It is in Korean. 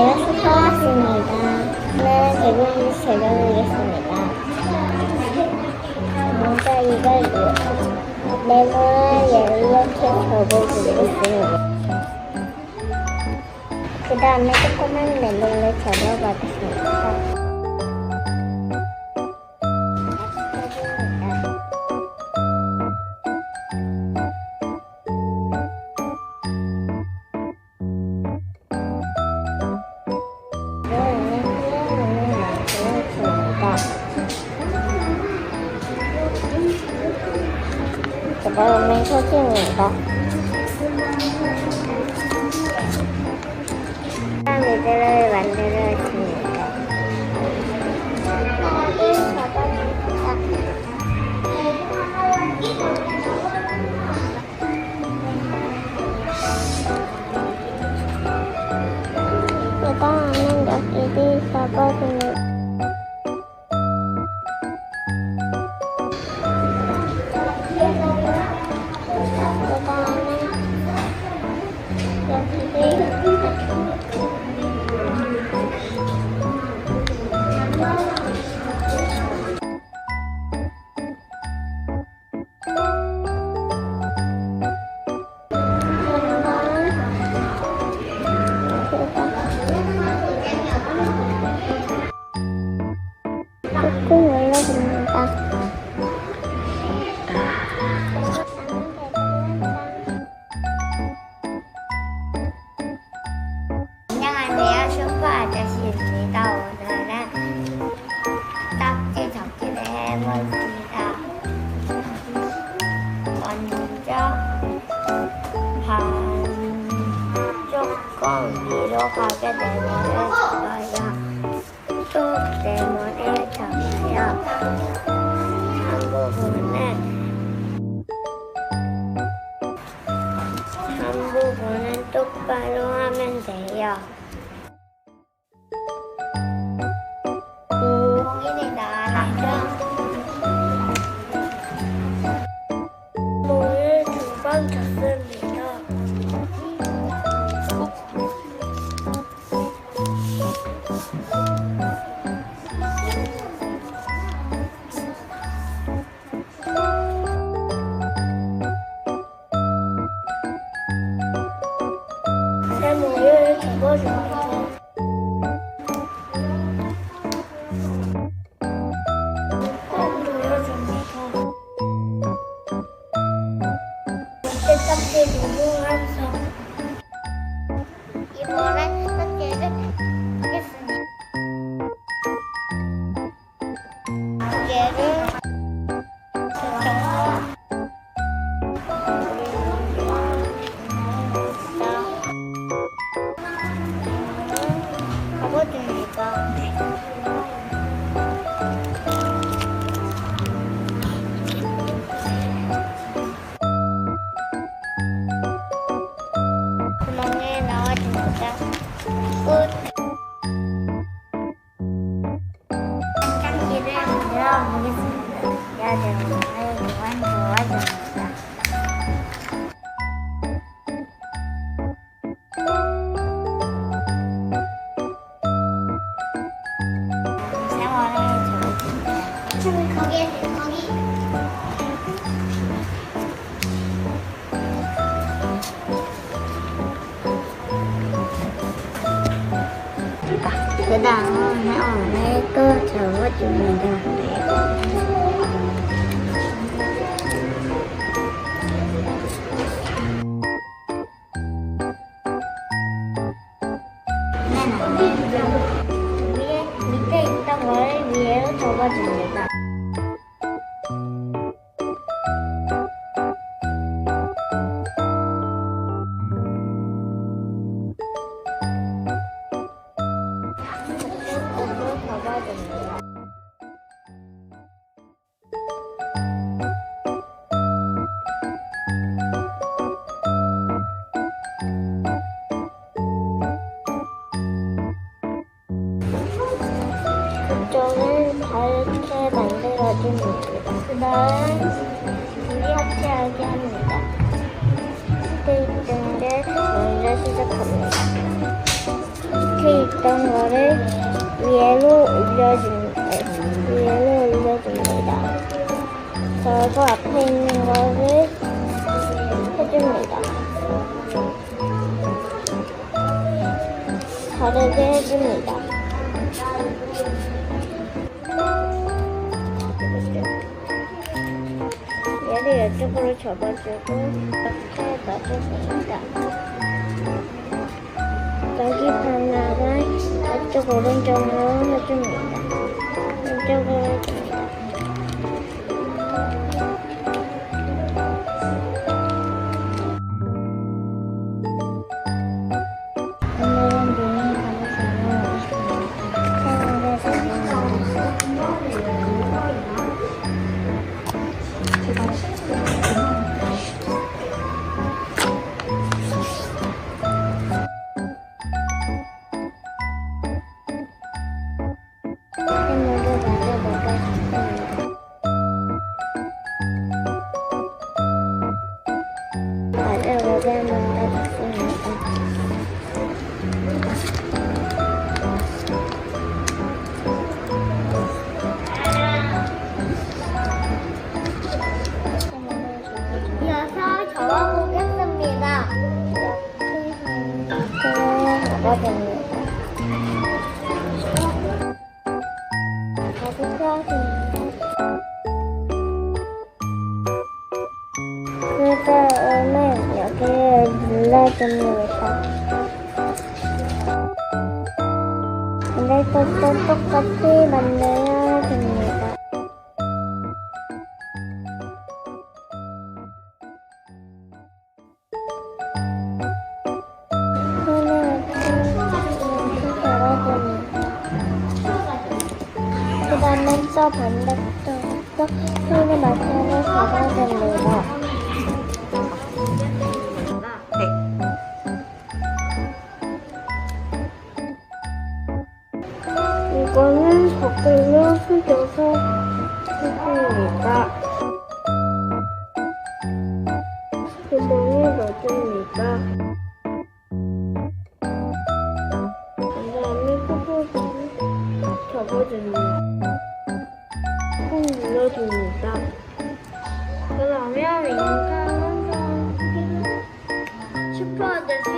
안녕하세요. 슈퍼왔습니다. 오늘은 개그맨 제작하겠습니다. 먼저 이걸 네모를 이렇게 접어주겠습니다. 그 다음에 조그만 네모를 접어가겠습니다. 그 다음에 소금입니다. 사람들을 만들어줍니다. 그 다음은 여기를 잡아줍니다. 위로 가게 네모를 접어요. 또 네모를 접어요. 한 부분은 한 부분은 똑바로 하면 돼요. 세모를 접어줍니다. 그 다음에 오늘 또 접어줍니 그쪽은 밝게 만들어줍니다. 그 다음 둘이 합체하게 합니다. 게 먼저 시작합니다. 밑에 있던 거를 위로 올려줍, 위로 올려줍니다. 그리고 앞에 있는 거를 해줍니다. 다르게 해줍니다. 얘를 이쪽으로 접어주고 이렇게 넣어줍니다. 여기 하나를 이쪽 오른쪽으로 해줍니다. 이쪽으로 마 눌러줍니다. 이것도 똑같이 만들어야 됩니다. 그 다음에 또 반대쪽도 손을 맞춰서 걸어줍니다. 꾹 눌러줍니다. 그러면 인간은 슈퍼 아저씨 활동이 됐지?